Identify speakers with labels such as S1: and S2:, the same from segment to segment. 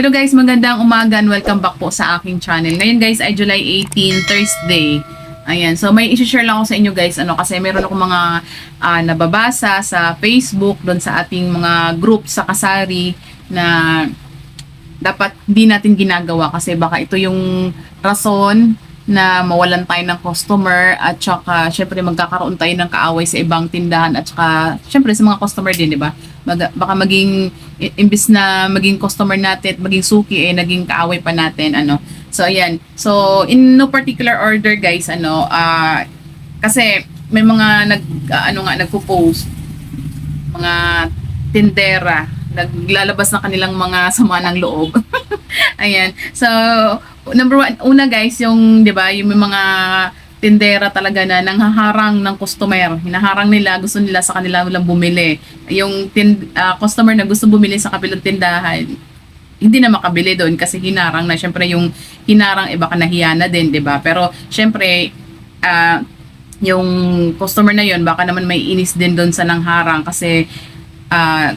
S1: Hello guys, magandang umaga and welcome back po sa aking channel. Ngayon guys ay July 18, Thursday. Ayan, so may isi-share lang ako sa inyo guys ano kasi meron ako mga ah, nababasa sa Facebook doon sa ating mga group sa Kasari na dapat hindi natin ginagawa kasi baka ito yung rason na mawalan tayo ng customer at saka syempre magkakaroon tayo ng kaaway sa ibang tindahan at saka syempre sa mga customer din, di ba? Mag- baka maging imbis na maging customer natin at maging suki eh naging kaaway pa natin ano. So ayan. So in no particular order guys, ano ah kasi may mga nag ah, ano nga nagpo-post mga tindera naglalabas ng kanilang mga sama ng loob. Ayan. So, number one, una guys, yung, di ba, yung may mga tindera talaga na nanghaharang ng customer. Hinaharang nila, gusto nila sa kanila lang bumili. Yung tin, ah, customer na gusto bumili sa kabilang tindahan, hindi na makabili doon kasi hinarang na. Siyempre, yung hinarang, eh baka nahiya na din, di ba? Pero, siyempre, ah, yung customer na yon baka naman may inis din doon sa nangharang kasi ah,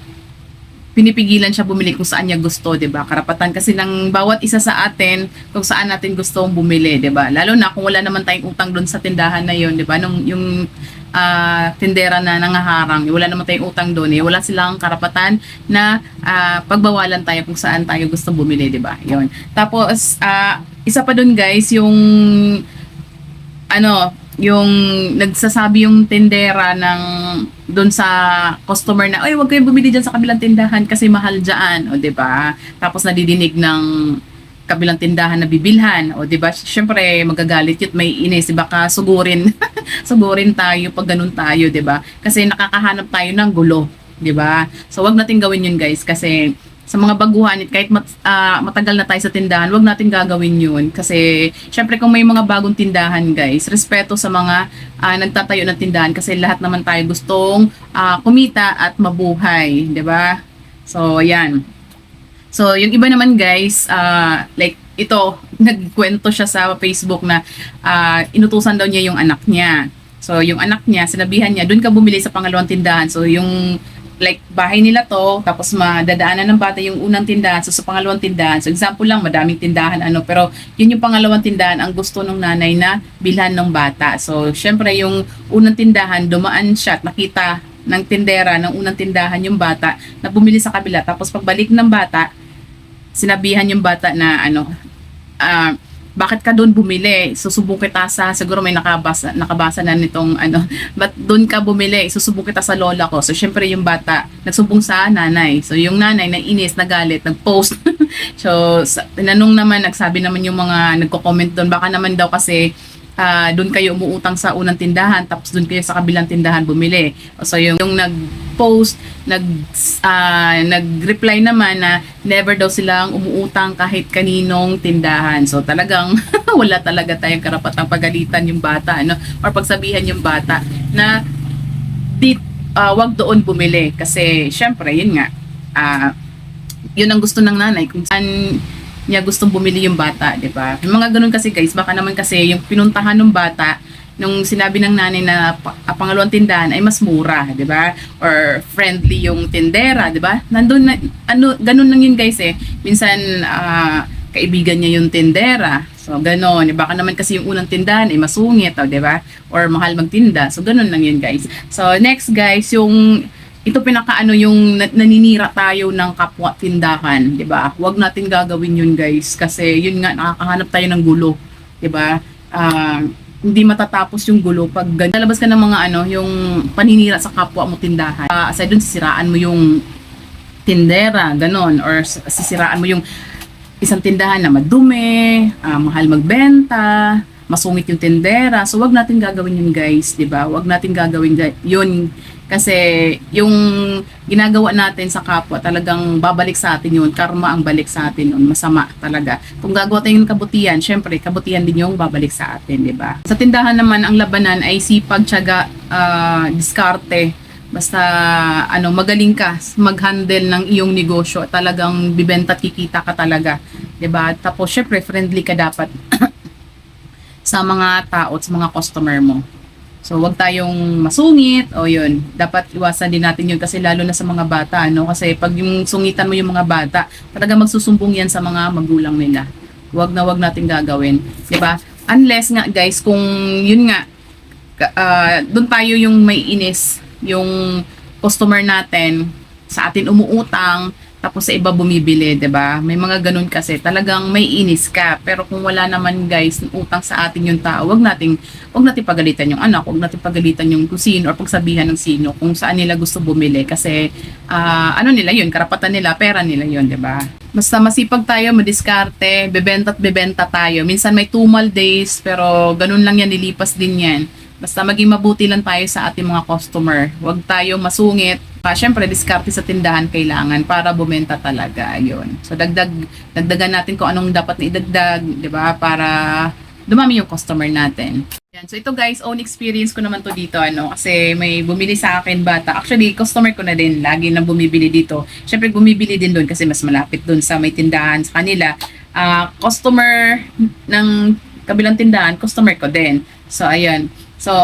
S1: pinipigilan siya bumili kung saan niya gusto, 'di ba? Karapatan kasi ng bawat isa sa atin kung saan natin gustong bumili, 'di ba? Lalo na kung wala naman tayong utang doon sa tindahan na 'yon, 'di ba? Nung yung ah, tindera na nangaharang, wala naman tayong utang doon, eh. Wala silang karapatan na ah, pagbawalan tayo kung saan tayo gusto bumili, 'di ba? 'Yon. Tapos ah, isa pa doon, guys, yung ano, yung nagsasabi yung tindera ng doon sa customer na, ay, wag kayong bumili dyan sa kabilang tindahan kasi mahal dyan, o 'di ba? Tapos nadidinig ng kabilang tindahan na bibilhan, o 'di ba? Syempre magagalit 'yun, may inis, baka sugurin. sugurin tayo pag ganun tayo, 'di ba? Kasi nakakahanap tayo ng gulo, 'di ba? So wag natin gawin 'yun, guys, kasi sa mga baguhan, kahit mat, ah, matagal na tayo sa tindahan, wag natin gagawin yun. Kasi, syempre kung may mga bagong tindahan, guys, respeto sa mga ah, nagtatayo ng tindahan kasi lahat naman tayo gustong ah, kumita at mabuhay, ba? So, yan. So, yung iba naman, guys, ah, like, ito, nagkwento siya sa Facebook na ah, inutusan daw niya yung anak niya. So, yung anak niya, sinabihan niya, doon ka bumili sa pangalawang tindahan. So, yung like bahay nila to tapos madadaanan ng bata yung unang tindahan so sa pangalawang tindahan. So example lang madaming tindahan ano pero yun yung pangalawang tindahan ang gusto ng nanay na bilhan ng bata. So syempre yung unang tindahan dumaan siya at nakita ng tindera ng unang tindahan yung bata na bumili sa kabila. Tapos pagbalik ng bata sinabihan yung bata na ano ah bakit ka doon bumili? Susubok kita sa, siguro may nakabasa, nakabasa na nitong ano, ba't doon ka bumili? Susubok kita sa lola ko. So, syempre yung bata, nagsumbong sa nanay. So, yung nanay, nainis, nagalit, nag-post. so, tinanong naman, nagsabi naman yung mga nagko-comment doon, baka naman daw kasi ah doon kayo umuutang sa unang tindahan tapos doon kayo sa kabilang tindahan bumili. So yung, yung nag-post, nag ah, nag-reply naman na never daw silang umuutang kahit kaninong tindahan. So talagang wala talaga tayong karapatang pagalitan yung bata ano or pagsabihan yung bata na di ah, wag doon bumili kasi syempre yun nga ah yun ang gusto ng nanay kung saan niya gustong bumili yung bata, di ba? Yung mga ganun kasi guys, baka naman kasi yung pinuntahan ng bata, nung sinabi ng nanay na ah, pangalawang tindahan ay mas mura, di ba? Or friendly yung tindera, di ba? Nandun na, ano, ganun lang yun guys eh. Minsan, ah, kaibigan niya yung tindera. So, ganun. Eh, Baka naman kasi yung unang tindahan ay masungit, oh, di ba? Or mahal magtinda. So, ganun lang yun guys. So, next guys, yung ito pinakaano yung na- naninira tayo ng kapwa tindahan, 'di ba? Huwag natin gagawin 'yun, guys, kasi 'yun nga nakakahanap tayo ng gulo, 'di ba? Ah, hindi matatapos yung gulo pag gan- lalabas ka ng mga ano, yung paninira sa kapwa mo tindahan. Ah, aside dun sisiraan mo yung tindera, ganon, or sisiraan mo yung isang tindahan na madumi, ah, mahal magbenta, masungit yung tindera. So, wag natin gagawin yun, guys, 'di ba? Wag natin gagawin ga- yun kasi yung ginagawa natin sa kapwa talagang babalik sa atin yun. Karma ang balik sa atin yun. Masama talaga. Kung gagawa tayo ng kabutihan, syempre, kabutihan din yung babalik sa atin, di ba? Sa tindahan naman, ang labanan ay sipag, tiyaga, ah, diskarte. Basta, ano, magaling ka mag-handle ng iyong negosyo. Talagang bibenta at kikita ka talaga. Di ba? Tapos, syempre, friendly ka dapat sa mga tao sa mga customer mo. So, wag tayong masungit o yun. Dapat iwasan din natin yun kasi lalo na sa mga bata, no? Kasi pag yung sungitan mo yung mga bata, talaga magsusumbong yan sa mga magulang nila. Wag na wag natin gagawin. ba? Unless nga guys, kung yun nga, ka- ah, doon tayo yung may inis, yung customer natin sa atin umuutang, tapos sa iba bumibili, 'di ba? May mga ganun kasi, talagang may inis ka. Pero kung wala naman guys, utang sa atin yung tao, wag nating wag natin pagalitan yung anak, wag natin pagalitan yung kung sino or pagsabihan ng sino kung saan nila gusto bumili kasi ah, ano nila yun, karapatan nila, pera nila yun, 'di ba? Basta masipag tayo, madiskarte, bebenta at bebenta tayo. Minsan may tumal days, pero ganun lang yan, nilipas din yan. Basta maging mabuti lang tayo sa ating mga customer. Huwag tayo masungit. Ah, Siyempre, diskarte sa tindahan kailangan para bumenta talaga. Yun. So, dagdag, dagdagan natin kung anong dapat na idagdag, di ba? Para dumami yung customer natin. Yan. So, ito guys, own experience ko naman to dito, ano, kasi may bumili sa akin bata. Actually, customer ko na din, lagi na bumibili dito. Siyempre, bumibili din doon kasi mas malapit doon sa may tindahan sa kanila. Ah, customer ng kabilang tindahan, customer ko din. So, ayan. So,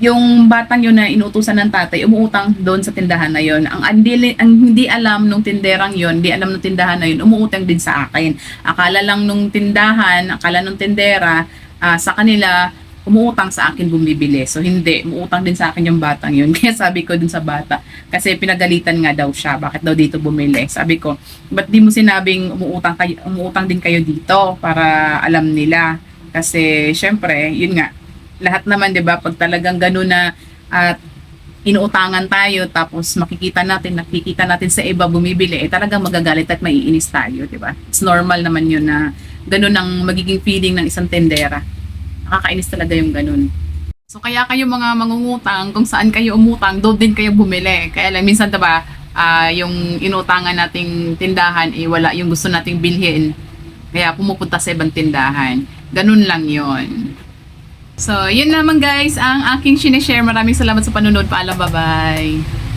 S1: yung batang yun na inuutusan ng tatay, umuutang doon sa tindahan na yun. Ang, hindi, ang hindi alam nung tinderang yun, hindi alam nung tindahan na yun, umuutang din sa akin. Akala lang nung tindahan, akala nung tindera, ah, sa kanila, umuutang sa akin bumibili. So, hindi. Umuutang din sa akin yung batang yun. Kaya sabi ko dun sa bata, kasi pinagalitan nga daw siya, bakit daw dito bumili. Sabi ko, ba't di mo sinabing umuutang, kayo, umuutang din kayo dito para alam nila. Kasi, syempre, yun nga, lahat naman 'di ba pag talagang gano'n na at inuutangan tayo tapos makikita natin nakikita natin sa iba bumibili eh talagang magagalit at maiinis tayo 'di ba? It's normal naman yun na gano'n ang magiging feeling ng isang tendera. Nakakainis talaga yung gano'n so kaya kayo mga mangungutang kung saan kayo umutang doon din kayo bumili. Kaya lang minsan 'di ba ah, yung inutangan nating tindahan eh wala yung gusto nating bilhin. Kaya pumupunta sa ibang tindahan. Ganun lang yon So, yun naman guys ang aking sinishare. Maraming salamat sa panunod. Paalam, bye-bye.